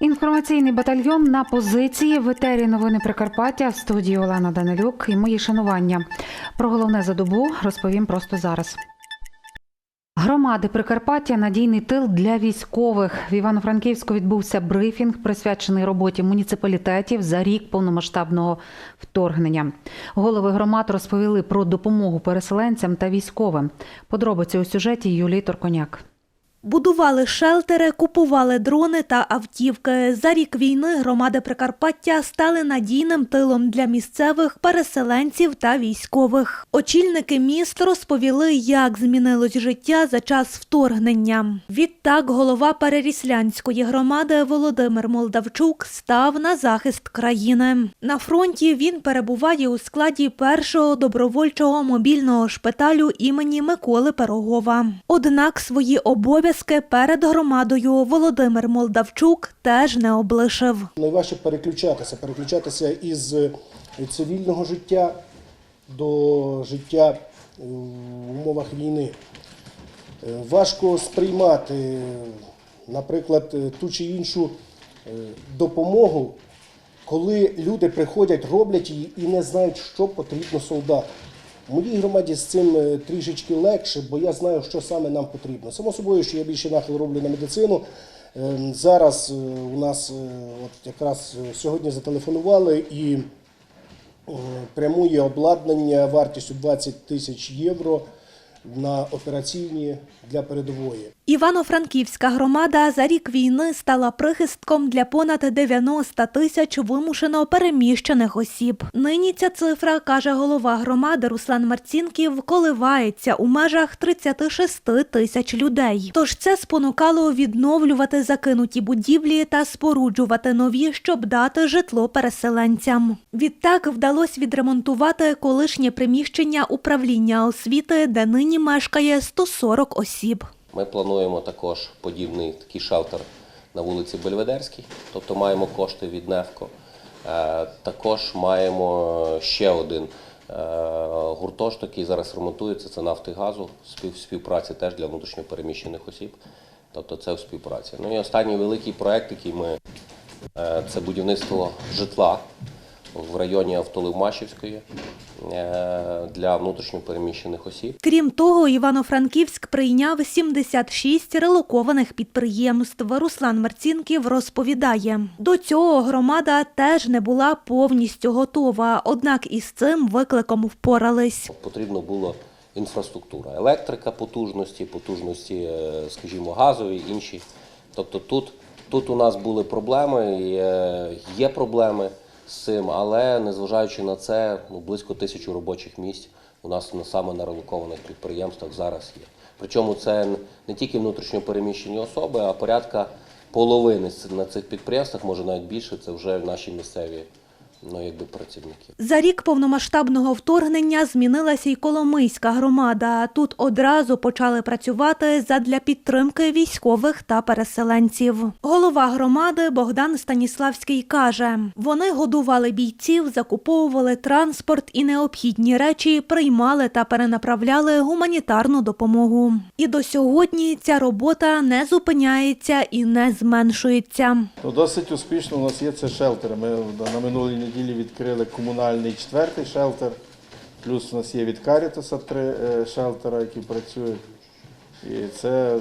Інформаційний батальйон на позиції в етері новини Прикарпаття в студії Олена Данилюк і мої шанування. Про головне за добу розповім просто зараз. Громади Прикарпаття надійний тил для військових. В Івано-Франківську відбувся брифінг, присвячений роботі муніципалітетів за рік повномасштабного вторгнення. Голови громад розповіли про допомогу переселенцям та військовим. Подробиці у сюжеті Юлії Торконяк. Будували шелтери, купували дрони та автівки. За рік війни громади Прикарпаття стали надійним тилом для місцевих переселенців та військових. Очільники міст розповіли, як змінилось життя за час вторгнення. Відтак голова Переріслянської громади Володимир Молдавчук став на захист країни. На фронті він перебуває у складі першого добровольчого мобільного шпиталю імені Миколи Пирогова. Однак свої обов'язки перед громадою Володимир Молдавчук теж не облишив. Найважче переключатися, переключатися із е, цивільного життя до життя е, в умовах війни. Е, Важко сприймати, наприклад, ту чи іншу допомогу, коли люди приходять, роблять її і не знають, що потрібно солдату. Моїй громаді з цим е, трішечки легше, бо я знаю, що саме нам потрібно. Само собою, що я більше нахил роблю на медицину. Е, Зараз е, у нас е, от якраз сьогодні зателефонували і прямує обладнання вартістю 20 тисяч євро на операційні для передової. Івано-Франківська громада за рік війни стала прихистком для понад 90 тисяч вимушено переміщених осіб. Нині ця цифра, каже голова громади Руслан Марцінків, коливається у межах 36 тисяч людей. Тож це спонукало відновлювати закинуті будівлі та споруджувати нові, щоб дати житло переселенцям. Відтак вдалося відремонтувати колишнє приміщення управління освіти, де нині мешкає 140 осіб. Ми плануємо також подібний такий шелтер на вулиці Бельведерській, тобто маємо кошти від НЕФКО. Е, Також маємо ще один е, гуртожиток, який зараз ремонтується, це нафти газу, спів, співпраці теж для внутрішньопереміщених осіб. Тобто це в співпраці. Ну і останній великий проект, який ми е, це будівництво житла в районі Автолив-Машівської е, для внутрішньопереміщених осіб. Крім того, Івано-Франківськ прийняв 76 релокованих підприємств. Руслан Марцінків розповідає, до цього громада теж не була повністю готова, однак із цим викликом впорались. Потрібно було інфраструктура, електрика потужності, потужності, е, скажімо, газові, інші. Тобто тут, тут у нас були проблеми, е, є проблеми з цим, але незважаючи на це, ну, близько тисячі робочих місць у нас на- саме на релокованих підприємствах зараз є. Причому це не тільки внутрішньопереміщені особи, а порядка половини на цих підприємствах, може навіть більше, це вже наші місцеві ну, якби, працівники. За рік повномасштабного вторгнення змінилася й Коломийська громада. Тут одразу почали працювати задля підтримки військових та переселенців. Голова громади Богдан Станіславський каже: вони годували бійців, закуповували транспорт і необхідні речі, приймали та перенаправляли гуманітарну допомогу. І до сьогодні ця робота не зупиняється і не зменшується. Ну, досить успішно у нас є це шелтери. Ми на минулій неділі відкрили комунальний четвертий шелтер. Плюс у нас є від Карітаса три е, шелтера, які працюють. І це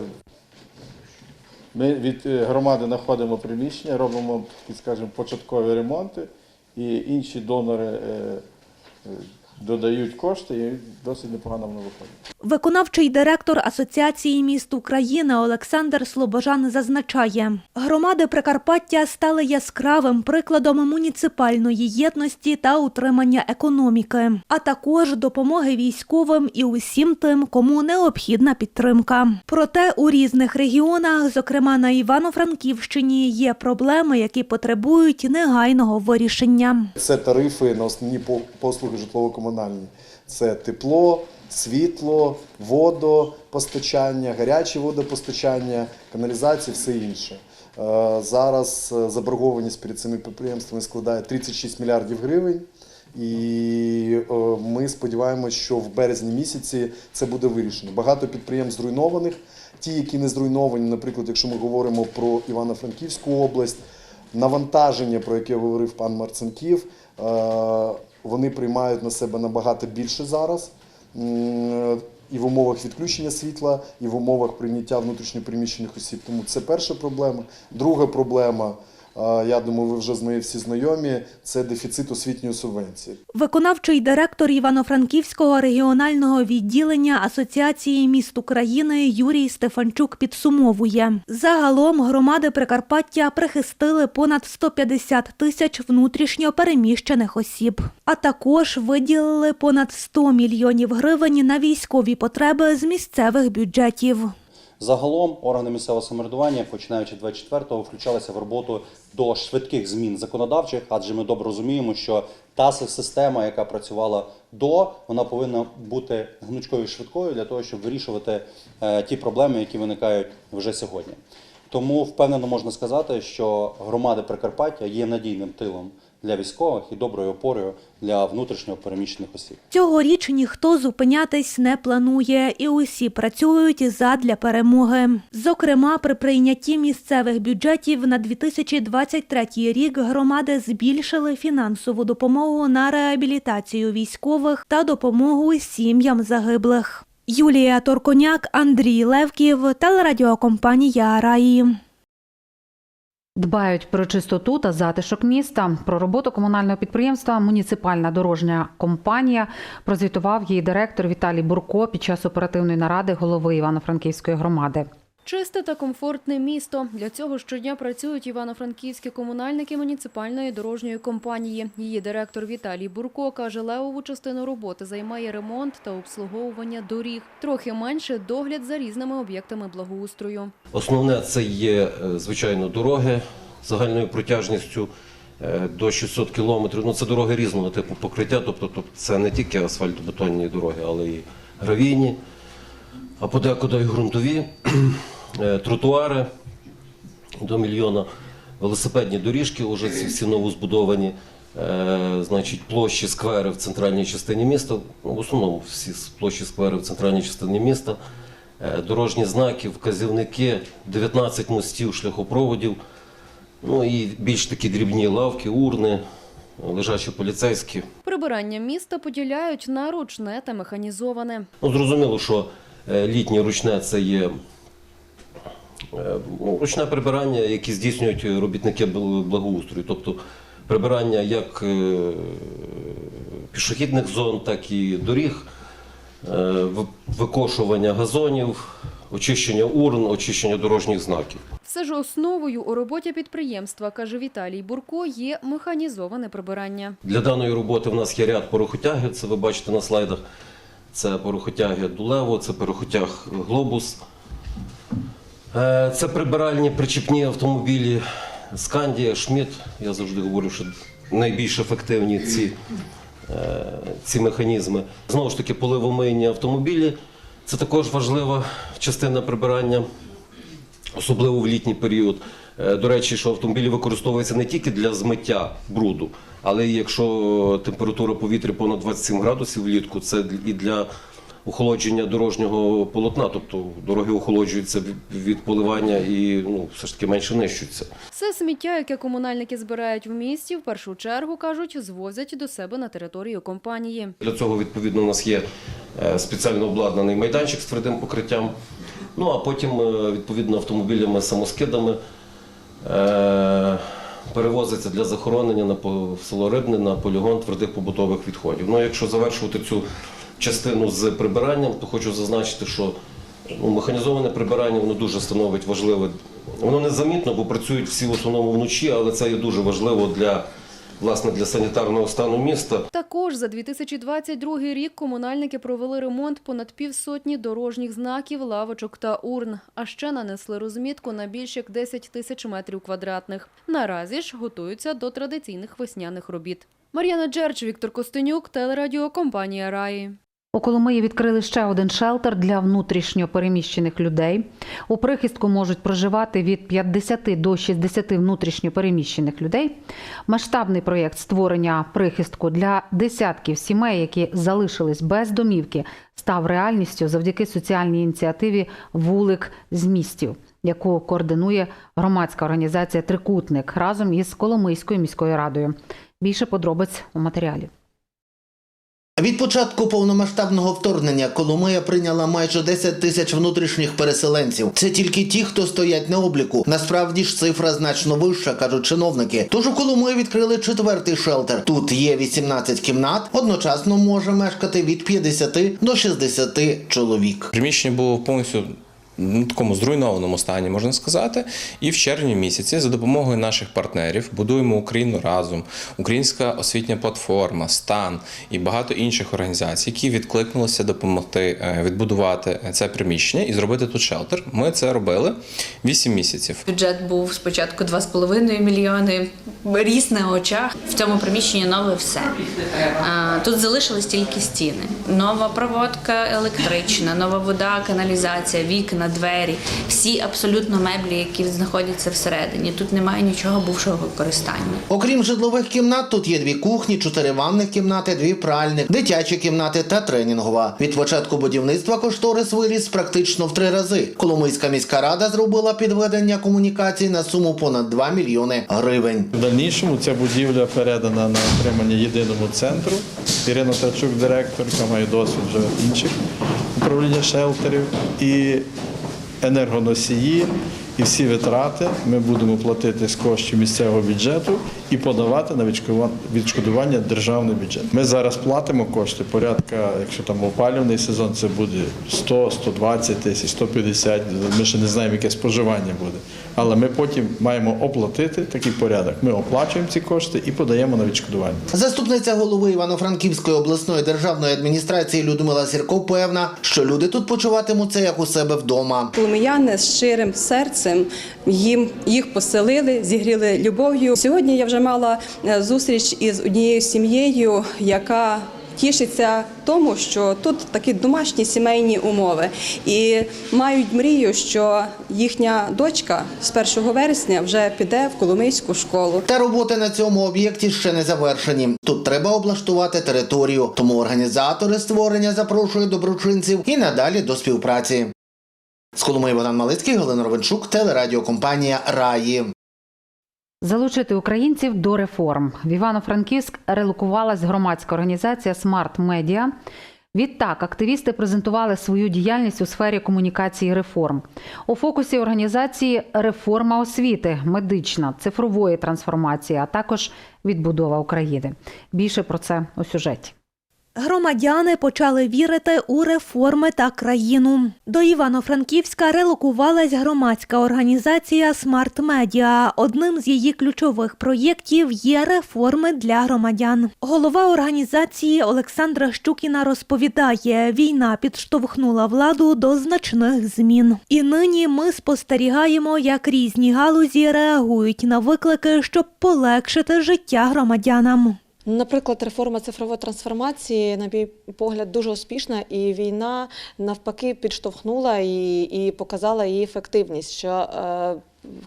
ми від е, громади знаходимо приміщення, робимо, скажімо, початкові ремонти, і інші донори е, додають кошти і досить непогано воно виходить. Виконавчий директор Асоціації міст України Олександр Слобожан зазначає, громади Прикарпаття стали яскравим прикладом муніципальної єдності та утримання економіки, а також допомоги військовим і усім тим, кому необхідна підтримка. Проте у різних регіонах, зокрема на Івано-Франківщині, є проблеми, які потребують негайного вирішення. Це тарифи на основні по- послуги житлово-комунальні. Це тепло, світло, водопостачання, гаряче водопостачання, каналізація, все інше. Е, Зараз е, заборгованість перед цими підприємствами складає 36 мільярдів гривень. І е, ми сподіваємося, що в березні місяці це буде вирішено. Багато підприємств зруйнованих. Ті, які не зруйновані, наприклад, якщо ми говоримо про Івано-Франківську область, навантаження, про яке говорив пан Марцинків, вони приймають на себе набагато більше зараз. І в умовах відключення світла, і в умовах прийняття внутрішньопереміщених осіб. Тому це перша проблема. Друга проблема, я думаю, ви вже з нею всі знайомі, це дефіцит освітньої субвенції. Виконавчий директор Івано-Франківського регіонального відділення Асоціації міст України Юрій Стефанчук підсумовує. Загалом громади Прикарпаття прихистили понад 150 тисяч внутрішньо переміщених осіб, а також виділили понад 100 мільйонів гривень на військові потреби з місцевих бюджетів. Загалом органи місцевого самоврядування, починаючи 24-го, включалися в роботу до швидких змін законодавчих, адже ми добре розуміємо, що та система, яка працювала до, вона повинна бути гнучкою і швидкою для того, щоб вирішувати е, ті проблеми, які виникають вже сьогодні. Тому впевнено можна сказати, що громади Прикарпаття є надійним тилом для військових і доброю опорою для внутрішньо переміщених осіб. Цьогоріч ніхто зупинятись не планує, і усі працюють задля перемоги. Зокрема, при прийнятті місцевих бюджетів на 2023 рік громади збільшили фінансову допомогу на реабілітацію військових та допомогу сім'ям загиблих. Юлія Торконяк, Андрій Левків, телерадіокомпанія Раї. Дбають про чистоту та затишок міста. Про роботу комунального підприємства Муніципальна дорожня компанія прозвітував її директор Віталій Бурко під час оперативної наради голови Івано-Франківської громади. Чисте та комфортне місто. Для цього щодня працюють івано-франківські комунальники муніципальної дорожньої компанії. Її директор Віталій Бурко каже, левову частину роботи займає ремонт та обслуговування доріг. Трохи менше догляд за різними об'єктами благоустрою. Основне це є, е, звичайно, дороги загальною протяжністю е, до 600 кілометрів. Ну, це дороги різного типу покриття, тобто, тобто це не тільки асфальтобетонні дороги, але і гравійні, а подекуди і ґрунтові, тротуари до мільйона, велосипедні доріжки вже ці всі новозбудовані. Е, Значить, площі сквери в центральній частині міста, ну, в основному всі площі сквери в центральній частині міста, Е, дорожні знаки, вказівники, 19 мостів, шляхопроводів, ну і більш такі дрібні лавки, урни, лежачі поліцейські. Прибирання міста поділяють на ручне та механізоване. Ну, зрозуміло, що е, літнє ручне це є е, ну, ручне прибирання, яке здійснюють робітники благоустрою. Тобто прибирання як е, пішохідних зон, так і доріг, е, викошування газонів, очищення урн, очищення дорожніх знаків. Все ж основою у роботі підприємства, каже Віталій Бурко, є механізоване прибирання. Для даної роботи в нас є ряд порохотяги, це ви бачите на слайдах. Це порохотяги Дулево, це порохотяг Глобус. Е, Це прибиральні причіпні автомобілі Скандія, Шміт. Я завжди говорю, що найбільш ефективні ці, е, ці механізми. Знову ж таки, поливомийні автомобілі це також важлива частина прибирання особливо в літній період. Е, До речі, що автомобілі використовуються не тільки для змиття бруду, але й якщо температура повітря понад 27 градусів влітку, це і для охолодження дорожнього полотна, тобто дороги охолоджуються від- поливання і ну, все ж таки менше нищуться. Все сміття, яке комунальники збирають в місті, в першу чергу, кажуть, звозять до себе на територію компанії. Для цього відповідно у нас є е, спеціально обладнаний майданчик з твердим покриттям. Ну а потім е, відповідно автомобілями самоскидами е, перевозиться для захоронення на село Рибне на полігон твердих побутових відходів. Ну якщо завершувати цю частину з прибиранням, то хочу зазначити, що ну, механізоване прибирання воно дуже становить важливе. Воно незамітно, бо працюють всі в основному вночі, але це є дуже важливо для власне для санітарного стану міста. Також за 2022 рік комунальники провели ремонт понад півсотні дорожніх знаків, лавочок та урн, а ще нанесли розмітку на більш як 10 тисяч метрів квадратних. Наразі ж готуються до традиційних весняних робіт. Мар'яна Джерч, Віктор Костенюк, телерадіокомпанія Раї. У Коломиї відкрили ще один шелтер для внутрішньо переміщених людей. У прихистку можуть проживати від 50 до 60 внутрішньо переміщених людей. Масштабний проєкт створення прихистку для десятків сімей, які залишились без домівки, став реальністю завдяки соціальній ініціативі Вулик з містів, яку координує громадська організація Трикутник разом із Коломийською міською радою. Більше подробиць у матеріалі. Від початку повномасштабного вторгнення Коломия прийняла майже 10 тисяч внутрішніх переселенців. Це тільки ті, хто стоять на обліку. Насправді ж цифра значно вища, кажуть чиновники. Тож у Коломиї відкрили четвертий шелтер. Тут є 18 кімнат. Одночасно може мешкати від 50 до 60 чоловік. Приміщення було повністю в такому зруйнованому стані, можна сказати. І в червні місяці за допомогою наших партнерів будуємо Україну разом, Українська освітня платформа, стан і багато інших організацій, які відкликнулися допомогти е, відбудувати це приміщення і зробити тут шелтер. Ми це робили 8 місяців. Бюджет був спочатку 2,5 мільйони. Ріс на очах. В цьому приміщенні нове все. Тут залишились тільки стіни. Нова проводка електрична, нова вода, каналізація, вікна, двері. Всі абсолютно меблі, які знаходяться всередині. Тут немає нічого бувшого використання. Окрім житлових кімнат, тут є дві кухні, чотири ванних кімнати, дві пральних, дитячі кімнати та тренінгова. Від початку будівництва кошторис виріс практично в три рази. Коломийська міська рада зробила підведення комунікацій на суму понад 2 мільйони гривень. В дальнішому ця будівля передана на отримання єдиному центру. Ірина Тарчук, директор, яка має досвід вже інших управління шелтерів. І енергоносії, і всі витрати ми будемо платити з коштів місцевого бюджету і подавати на відшкодува- відшкодування державний бюджет. Ми зараз платимо кошти порядка, якщо там опалювальний сезон, це буде 100, 120 тисяч, 150. Ми ще не знаємо, яке споживання буде. Але ми потім маємо оплатити такий порядок. Ми оплачуємо ці кошти і подаємо на відшкодування. Заступниця голови Івано-Франківської обласної державної адміністрації Людмила Сірко певна, що люди тут почуватимуться як у себе вдома. Коломияни з щирим серцем їм їх поселили, зігріли любов'ю. Сьогодні я вже мала е, зустріч із однією сім'єю, яка тішиться тому, що тут такі домашні сімейні умови, і мають мрію, що їхня дочка з 1 вересня вже піде в Коломийську школу. Та роботи на цьому об'єкті ще не завершені. Тут треба облаштувати територію, тому організатори створення запрошують доброчинців і надалі до співпраці. З Коломиї Богдан Малицький, Галина Ровенчук, телерадіокомпанія Раї. Залучити українців до реформ. В Івано-Франківськ релокувалась громадська організація Смарт Медіа. Відтак активісти презентували свою діяльність у сфері комунікації реформ. У фокусі організації реформа освіти, медична, цифрової трансформації, а також відбудова України. Більше про це у сюжеті. Громадяни почали вірити у реформи та країну. До Івано-Франківська релокувалась громадська організація Смарт Медіа. Одним з її ключових проєктів є реформи для громадян. Голова організації Олександра Щукіна розповідає, війна підштовхнула владу до значних змін. І нині ми спостерігаємо, як різні галузі реагують на виклики, щоб полегшити життя громадянам. Наприклад, реформа цифрової трансформації, на мій погляд, дуже успішна, і війна навпаки підштовхнула і, і показала її ефективність. Що е,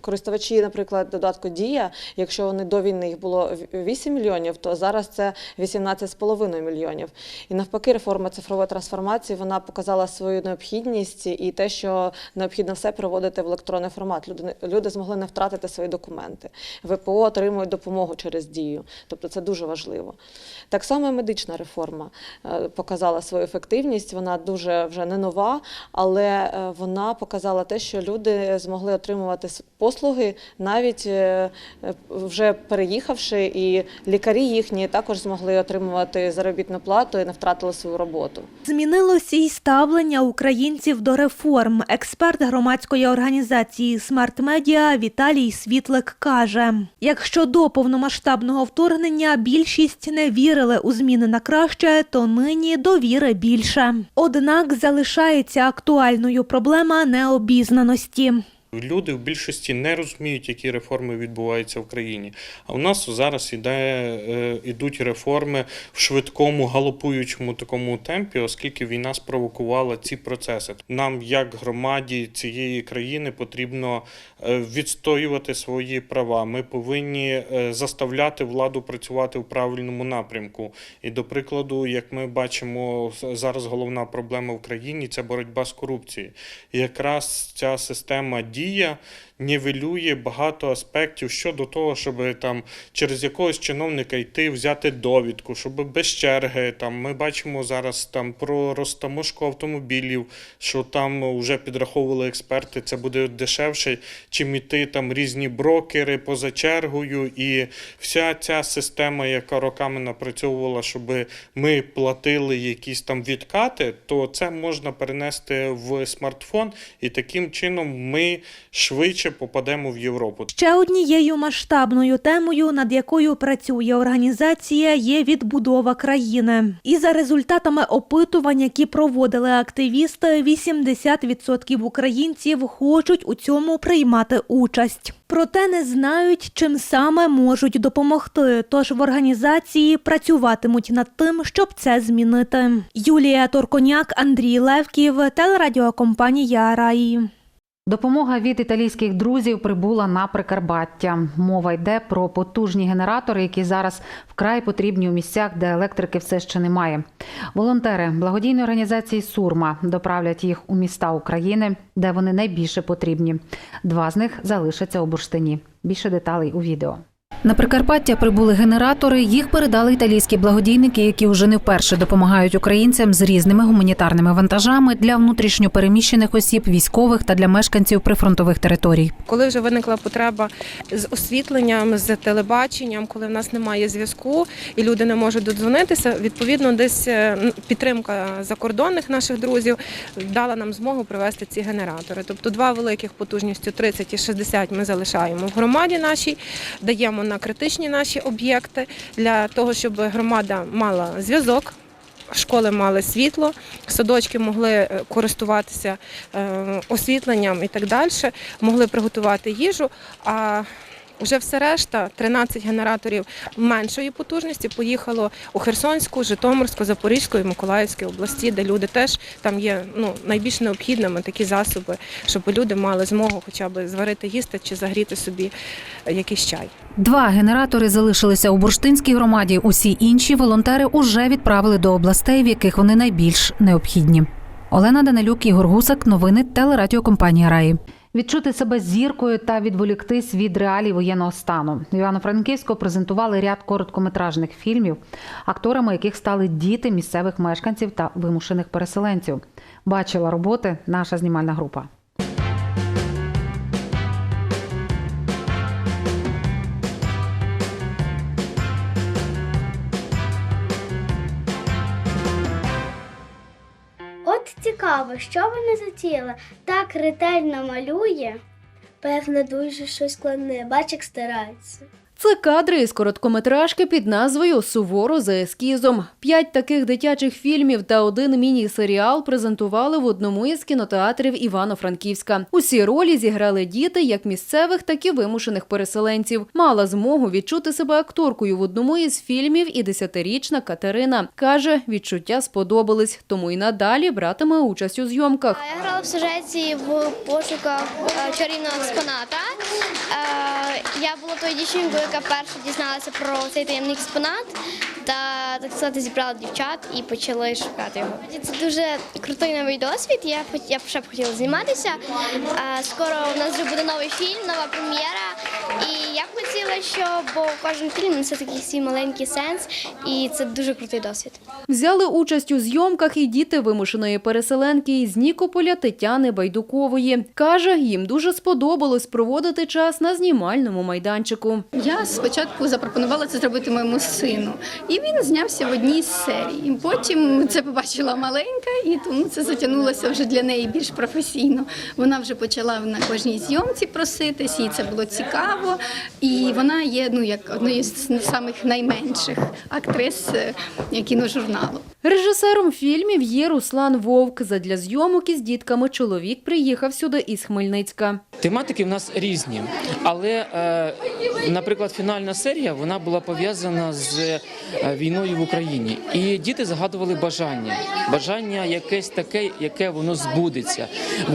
користувачі, наприклад, додатку Дія, якщо вони до війни їх було 8 мільйонів, то зараз це 18,5 мільйонів. І навпаки, реформа цифрової трансформації вона показала свою необхідність і те, що необхідно все проводити в електронний формат. Люди, люди змогли не втратити свої документи. ВПО отримують допомогу через дію. Тобто це дуже важливо. Так само медична реформа е, показала свою ефективність. Вона дуже вже не нова, але е, вона показала те, що люди змогли отримувати послуги, навіть е, вже переїхавши, і лікарі їхні також змогли отримувати заробітну плату і не втратили свою роботу. Змінилося й ставлення українців до реформ. Експерт громадської організації Смарт Медіа Віталій Світлик каже: якщо до повномасштабного вторгнення більшість не вірили у зміни на краще, то нині довіри більше. Однак залишається актуальною проблема необізнаності. Люди в більшості не розуміють, які реформи відбуваються в країні. А у нас зараз іде, е, ідуть реформи в швидкому галопуючому такому темпі, оскільки війна спровокувала ці процеси. Нам, як громаді цієї країни, потрібно е, відстоювати свої права. Ми повинні е, заставляти владу працювати в правильному напрямку. І до прикладу, як ми бачимо, зараз головна проблема в країні це боротьба з корупцією. І якраз ця система дія нівелює багато аспектів щодо того, щоб там через якогось чиновника йти, взяти довідку, щоб без черги. Там ми бачимо зараз там про розтаможку автомобілів, що там вже підраховували експерти, це буде дешевше, чим іти там різні брокери поза чергою, і вся ця система, яка роками напрацьовувала, щоб ми платили якісь там відкати, то це можна перенести в смартфон, і таким чином ми швидше попадемо в Європу. Ще однією масштабною темою, над якою працює організація, є відбудова країни. І за результатами опитувань, які проводили активісти, 80% українців хочуть у цьому приймати участь. Проте не знають, чим саме можуть допомогти. Тож в організації працюватимуть над тим, щоб це змінити. Юлія Торконяк, Андрій Левків, телерадіокомпанія Раї. Допомога від італійських друзів прибула на Прикарпаття. Мова йде про потужні генератори, які зараз вкрай потрібні у місцях, де електрики все ще немає. Волонтери благодійної організації Сурма доправлять їх у міста України, де вони найбільше потрібні. Два з них залишаться у бурштині. Більше деталей у відео. На Прикарпаття прибули генератори. Їх передали італійські благодійники, які вже не вперше допомагають українцям з різними гуманітарними вантажами для внутрішньопереміщених осіб, військових та для мешканців прифронтових територій. Коли вже виникла потреба з освітленням, з телебаченням, коли в нас немає зв'язку і люди не можуть додзвонитися, відповідно, десь е, підтримка закордонних наших друзів дала нам змогу привезти ці генератори. Тобто два великих потужністю 30 і 60 ми залишаємо в громаді нашій, даємо на критичні наші об'єкти для того, щоб громада мала зв'язок. Школи мали світло, садочки могли е, користуватися е, освітленням і так далі, могли приготувати їжу. А вже все решта, 13 генераторів меншої потужності, поїхало у Херсонську, Житомирську, Запорізьку і Миколаївській області, де люди теж там є ну, найбільш необхідними такі засоби, щоб люди мали змогу хоча б зварити їсти чи загріти собі е, якийсь чай. Два генератори залишилися у бурштинській громаді. Усі інші волонтери уже відправили до областей, в яких вони найбільш необхідні. Олена Данилюк, Ігор Гусак, новини телерадіокомпанія Раї. Відчути себе зіркою та відволіктись від реалій воєнного стану. Івано-Франківську презентували ряд короткометражних фільмів, акторами яких стали діти місцевих мешканців та вимушених переселенців. Бачила роботи наша знімальна група. Цікаво, що вона затіяла? Так ретельно малює. Певно, дуже щось складне. Бач, старається. Це кадри із короткометражки під назвою Суворо за ескізом. П'ять таких дитячих фільмів та один міні-серіал презентували в одному із кінотеатрів Івано-Франківська. Усі ролі зіграли діти як місцевих, так і вимушених переселенців. Мала змогу відчути себе акторкою в одному із фільмів і десятирічна Катерина. Каже, відчуття сподобались, тому й надалі братиме участь у зйомках. Я грала в сюжеті в пошуках е, чарівного експоната. Е, Я була тою дівчинкою, яка перша дізналася про цей таємний експонат. Та так сказати, зібрала дівчат і почали шукати його. Це дуже крутий новий досвід. Я я ще б хотіла зніматися. Скоро у нас вже буде новий фільм, нова прем'єра. І я б хотіла, щоб кожен фільм несе такий свій маленький сенс, і це дуже крутий досвід. Взяли участь у зйомках і діти вимушеної переселенки із Нікополя Тетяни Байдукової. Каже, їм дуже сподобалось проводити час на знімальному майданчику. Я спочатку запропонувала це зробити моєму сину, і він знявся в одній з серій. Потім це побачила маленька, і тому це затягнулося вже для неї більш професійно. Вона вже почала на кожній зйомці проситись, їй це було цікаво. І вона є ну як однією з самих найменших актрис е, кіножурналу. Режисером фільмів є Руслан Вовк. Задля зйомок із дітками чоловік приїхав сюди із Хмельницька. Тематики в нас різні, але, е, наприклад, фінальна серія вона була пов'язана з е, війною в Україні. І діти загадували бажання, бажання якесь таке, яке воно збудеться,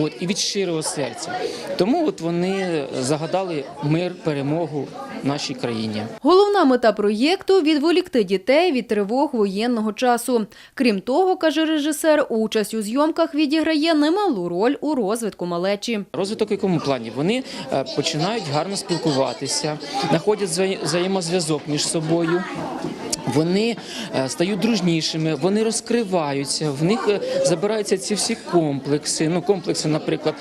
от, і від щирого серця. Тому от вони загадали мир, перемогу нашій країні. Головна мета проєкту відволікти дітей від тривог воєнного часу. Крім того, каже режисер, участь у зйомках відіграє немалу роль у розвитку малечі. Розвиток в якому плані? Вони е, починають гарно спілкуватися, знаходять взає- взаємозв'язок між собою. Вони е, стають дружнішими, вони розкриваються, в них е, забираються ці всі комплекси. Ну, комплекси, наприклад,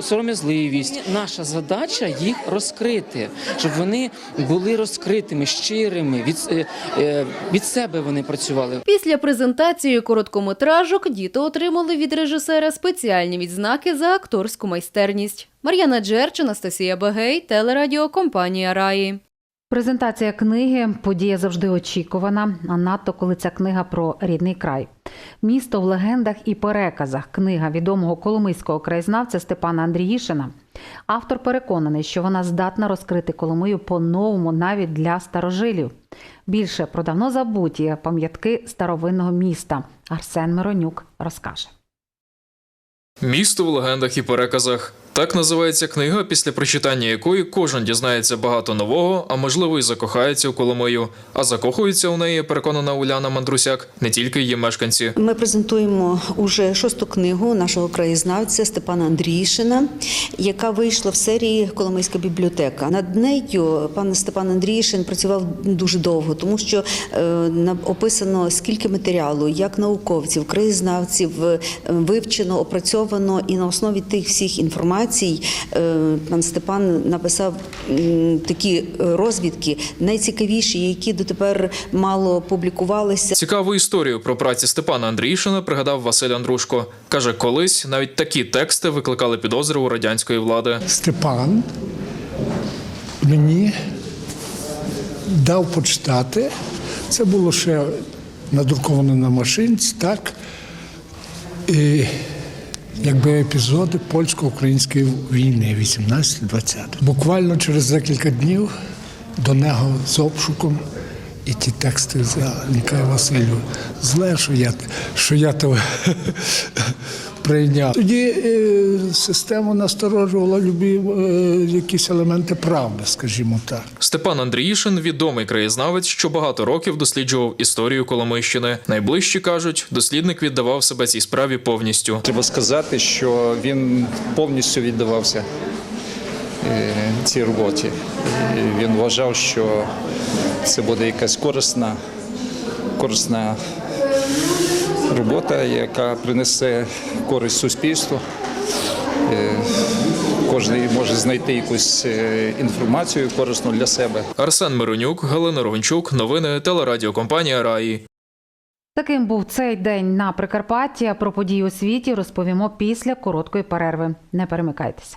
сором'язливість. Наша задача їх розкрити, щоб вони були розкритими, щирими, від, е, від себе вони працювали. Після презентації короткометражок діти отримали від режисера спеціальні відзнаки за акторську майстерність. Мар'яна Джерч, Анастасія Багей, телерадіокомпанія Раї. Презентація книги подія завжди очікувана, а надто коли ця книга про рідний край. Місто в легендах і переказах. Книга відомого коломийського краєзнавця Степана Андріїшина. Автор переконаний, що вона здатна розкрити Коломию по-новому навіть для старожилів. Більше про давно забуті пам'ятки старовинного міста. Арсен Миронюк розкаже. Місто в легендах і переказах. Так називається книга, після прочитання якої кожен дізнається багато нового, а можливо й закохається у Коломию. А закохуються у неї, переконана Уляна Мандрусяк, не тільки її мешканці. Ми презентуємо уже шосту книгу нашого краєзнавця Степана Андріїшина, яка вийшла в серії Коломийська бібліотека. Над нею пан Степан Андріїшин працював дуже довго, тому що е, описано скільки матеріалу, як науковців, краєзнавців е, вивчено, опрацьовано, і на основі тих всіх інформацій е, пан Степан написав такі е, розвідки, найцікавіші, які дотепер мало публікувалися. Цікаву історію про праці Степана Андрійшина пригадав Василь Андрушко. Каже, колись навіть такі тексти викликали підозри у радянської влади. Степан мені дав почитати. Це було ще надруковано на машинці, так. І якби епізоди польсько-української війни 18-20. Буквально через декілька днів до нього з обшуком і ті тексти. Він каже, Василю, зле, що я, що я то прийняв. Тоді е, систему насторожувала любі е, якісь елементи правди, скажімо так. Степан Андріїшин відомий краєзнавець, що багато років досліджував історію Коломийщини. Найближчі кажуть, дослідник віддавав себе цій справі повністю. Треба сказати, що він повністю віддавався цій роботі. І Він вважав, що це буде якась корисна, корисна робота, яка принесе користь суспільству. Е, Кожен може знайти якусь е, інформацію корисну для себе. Арсен Миронюк, Галина Рогончук, новини телерадіокомпанія Раї. Таким був цей день на Прикарпатті. Про події у світі розповімо після короткої перерви. Не перемикайтеся.